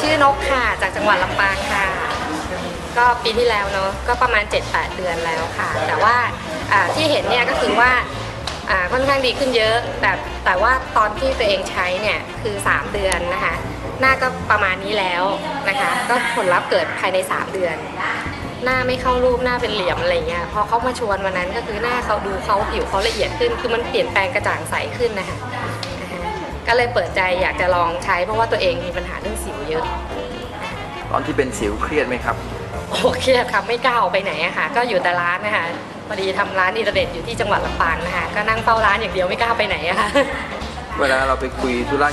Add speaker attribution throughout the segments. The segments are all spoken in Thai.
Speaker 1: ชื่อนกค่ะ จากจังหวัดลำปางค่ะ ก็ปีที่แล้วเนาะ ก็ประมาณ 7-8 เดือนแล้วค่ะ แต่ว่าที่เห็นเนี่ยก็คือว่าค่อนข้างดีขึ้นเยอะ แต่แต่ว่าตอนที่ตัวเองใช้เนี่ยคือ 3 เดือนนะคะ หน้าก็ประมาณนี้แล้วนะคะ ก็ผลลัพธ์เกิดภายใน 3 เดือน หน้าไม่เข้ารูปหน้าเป็นเหลี่ยมอะไรเงี้ย พอเขามาชวนวันนั้นก็คือหน้าเขาดูเขาผิวเขาละเอียดขึ้น คือมันเปลี่ยนแปลงกระจ่างใสขึ้นนะคะ ก็เลยเปิดใจอยากจะลองใช้เพราะว่าตัวเองมีปัญหาเรื่องสิวเยอะ
Speaker 2: ตอนที่เป็นสิวเครียดไหมครับ
Speaker 1: โอ้เครียดครับไม่กล้าออกไปไหนอะค่ะ ก็อยู่แต่ร้านนะคะพอดีทำร้านอินเทอร์เน็ตอยู่ที่จังหวัดลำปางนะคะก็นั่งเฝ้าร้านอย่างเดียวไม่กล้าไปไหนอะค่ะ
Speaker 2: เวลาเราไปคุยธุระ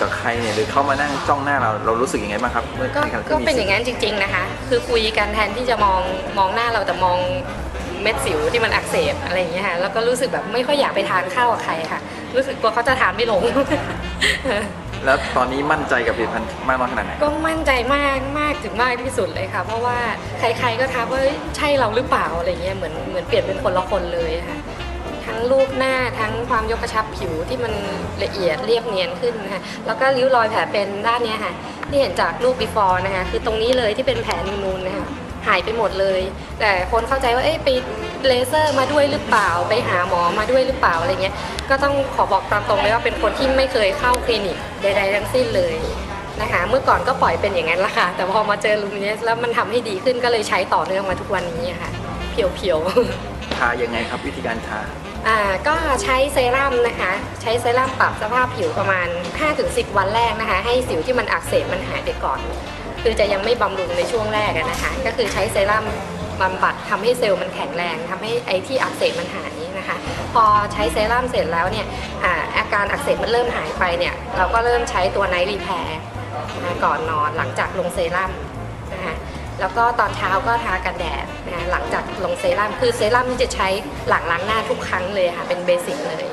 Speaker 2: กับใครเนี่ยหรือเขามานั่งจ้องหน้าเราเรารู้สึกยังไงบ้างครับเมื่อ
Speaker 1: ก็
Speaker 2: ในขณะที่
Speaker 1: ก็
Speaker 2: มี
Speaker 1: เป็นอ
Speaker 2: สิว
Speaker 1: ย่างนั้นจริง ๆนะคะ คือคุยกันแทนที่จะมองมองหน้าเราแต่มองเม็ดสิวที่มันอักเสบอะไรอย่างเงี้ยค่ะแล้วก็รู้สึกแบบไม่ค่อยอยากไปทานข้าวกับใครค่ะ รู้สึกกลัวเขาจะทานไม่ลง
Speaker 2: แล้วตอนนี้มั่นใจกับผลิตภัณฑ์มากน้อยขนาดไหน
Speaker 1: ก็มั่นใจมากมากถึงมากที่สุดเลยค่ะ เพราะว่าใครๆก็ทักว่าเอ้ยใช่เราหรือเปล่าอะไรเงี้ยเหมือนเหมือนเปลี่ยนเป็นคนละคนเลยอะค่ะ ทั้งรูปหน้าทั้งความยกกระชับผิวที่มันละเอียดเรียบเนียนขึ้นนะคะแล้วก็ริ้วรอยแผลเป็นด้านเนี้ยค่ะที่เห็นจากรูป before นะคะคือตรงนี้เลยที่เป็นแผลนูนๆนะคะ หายไปหมดเลย แต่คนเข้าใจว่าเอ๊ะไปเลเซอร์มาด้วยหรือเปล่า ไปหาหมอมาด้วยหรือเปล่าอะไรเงี้ยก็ต้องขอบอกตามตรงเลยว่าเป็นคนที่ไม่เคยเข้าคลินิกใดๆทั้งสิ้นเลยนะคะเมื่อก่อนก็ปล่อยเป็นอย่างนั้นละค่ะ แต่พอมาเจอลูมิเนสแล้วมันทำให้ดีขึ้นก็เลยใช้ต่อเนื่องมาทุกวันนี้อะค่ะ เพียวๆ
Speaker 2: ทายังไงครับวิธีการทา
Speaker 1: อ่าก็ใช้เซรั่มนะคะ ใช้เซรั่มปรับสภาพผิวประมาณ 5-10 วันแรกนะคะ ให้สิวที่มันอักเสบมันหายไปก่อน คือจะยังไม่บำรุงในช่วงแรกนะคะ ก็คือใช้เซรั่มบำบัดทำให้เซลล์มันแข็งแรงทำให้ไอที่อักเสบมันหายนะคะ พอใช้เซรั่มเสร็จแล้วเนี่ยอาการอักเสบมันเริ่มหายไปเนี่ยเราก็เริ่มใช้ตัวไนท์รีแพร์ก่อนนอนหลังจากลงเซรั่มนะคะแล้วก็ตอนเช้าก็ทากันแดดนะคะหลังจากลงเซรั่มคือเซรั่มนี่จะใช้หลังล้างหน้าทุกครั้งเลยค่ะเป็นเบสิกเลย